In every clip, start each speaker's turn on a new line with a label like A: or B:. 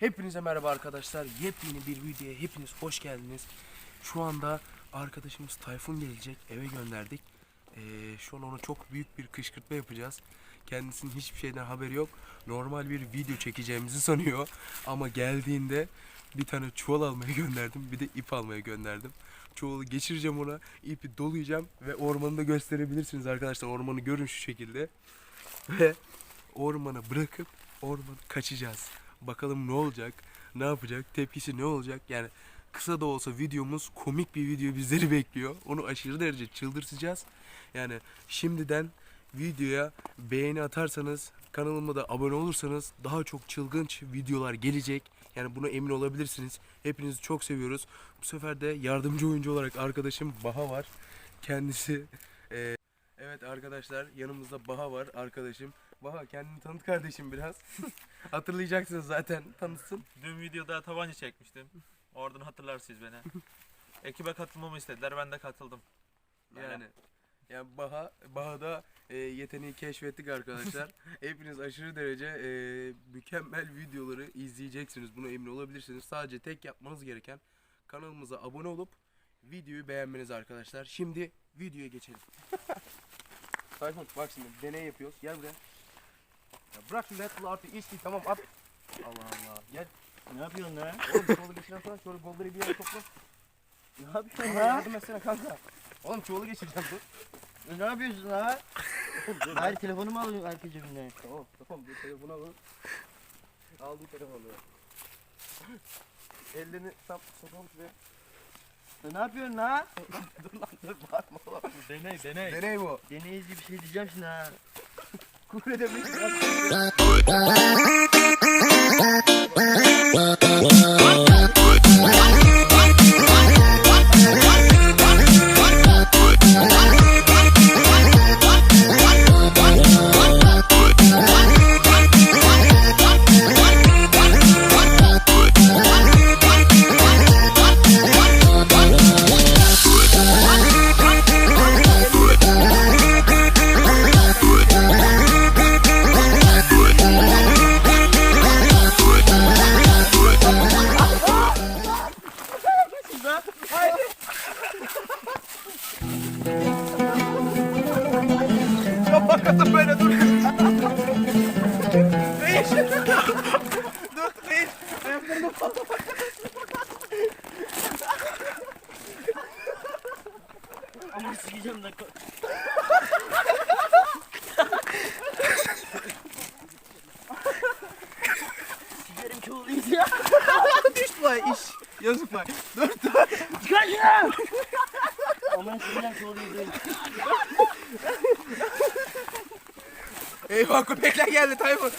A: Hepinize merhaba arkadaşlar. Yepyeni bir videoya hepiniz hoş geldiniz. Şu anda arkadaşımız Tayfun gelecek. Eve gönderdik. Ee, şu an ona çok büyük bir kışkırtma yapacağız. Kendisinin hiçbir şeyden haberi yok. Normal bir video çekeceğimizi sanıyor. Ama geldiğinde bir tane çuval almaya gönderdim. Bir de ip almaya gönderdim. Çuvalı geçireceğim ona. ipi dolayacağım ve ormanı da gösterebilirsiniz arkadaşlar. Ormanı görün şu şekilde. Ve ormana bırakıp ormanı kaçacağız. Bakalım ne olacak, ne yapacak, tepkisi ne olacak. Yani kısa da olsa videomuz komik bir video bizleri bekliyor. Onu aşırı derece çıldırtacağız. Yani şimdiden videoya beğeni atarsanız, kanalıma da abone olursanız daha çok çılgınç videolar gelecek. Yani buna emin olabilirsiniz. Hepinizi çok seviyoruz. Bu sefer de yardımcı oyuncu olarak arkadaşım Baha var. Kendisi eee, Evet arkadaşlar yanımızda Baha var arkadaşım. Baha kendini tanıt kardeşim biraz. Hatırlayacaksınız zaten tanıtsın.
B: Dün videoda tabanca çekmiştim. Oradan hatırlarsınız beni. Ekibe katılmamı istediler. Ben de katıldım. Böyle.
A: Yani yani Baha Baha'da e, yeteneği keşfettik arkadaşlar. Hepiniz aşırı derece e, mükemmel videoları izleyeceksiniz. Buna emin olabilirsiniz. Sadece tek yapmanız gereken kanalımıza abone olup videoyu beğenmeniz arkadaşlar. Şimdi videoya geçelim. Tayfun bak şimdi deney yapıyoruz. Gel buraya. Ya bırak şimdi Red artık içti tamam at. Allah Allah. Gel.
C: Ne yapıyorsun lan?
A: Oğlum çuvalı geçiren sonra şöyle golleri bir yere topla.
C: Ne yapıyorsun lan?
A: yardım etsene kanka. Oğlum çuvalı geçireceğim dur.
C: Ne yapıyorsun lan? Hayır telefonumu alın arka cebimden.
A: Tamam tamam bir telefonu alın. Aldım telefonu. Ellerini tam sokalım şuraya.
C: Ne yapıyorsun lan?
A: dur lan dur bağırma oğlum.
B: Deney deney.
A: Deney bu.
C: Deneyici bir şey diyeceğim şimdi ha.
A: Kure demiş. Bakın
C: De. Sikerim çoğuluyuz ya.
A: düştü lan iş. Yazık lan. Dur dur.
C: Çıkar şunu. Ama sikeceğim çoğuluyuz.
A: Eyvah köpekler geldi Tayfun.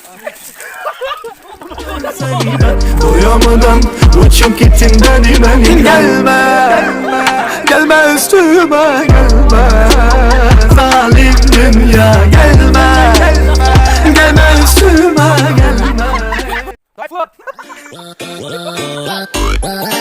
D: Doyamadan uçup gittin benim gelme Gelme üstüme gelme Zalim dünya gelme Gelme üstüme gelme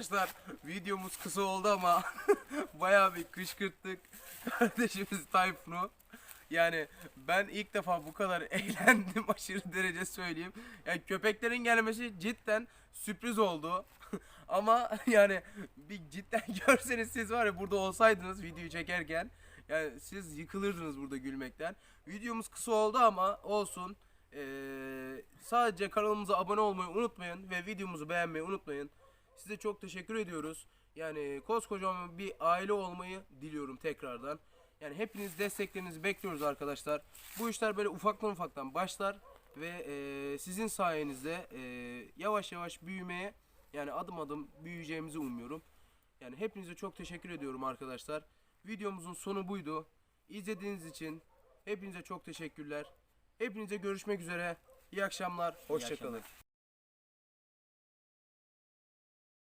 A: Arkadaşlar videomuz kısa oldu ama bayağı bir kışkırttık kardeşimiz Tayfun'u. Yani ben ilk defa bu kadar eğlendim aşırı derece söyleyeyim. Yani köpeklerin gelmesi cidden sürpriz oldu. ama yani bir cidden görseniz siz var ya burada olsaydınız videoyu çekerken yani siz yıkılırdınız burada gülmekten. Videomuz kısa oldu ama olsun. Ee, sadece kanalımıza abone olmayı unutmayın ve videomuzu beğenmeyi unutmayın. Size çok teşekkür ediyoruz. Yani koskocaman bir aile olmayı diliyorum tekrardan. Yani hepiniz desteklerinizi bekliyoruz arkadaşlar. Bu işler böyle ufaktan ufaktan başlar ve e, sizin sayenizde e, yavaş yavaş büyümeye yani adım adım büyüyeceğimizi umuyorum. Yani hepinize çok teşekkür ediyorum arkadaşlar. Videomuzun sonu buydu. İzlediğiniz için hepinize çok teşekkürler. Hepinize görüşmek üzere. İyi akşamlar. Hoşçakalın.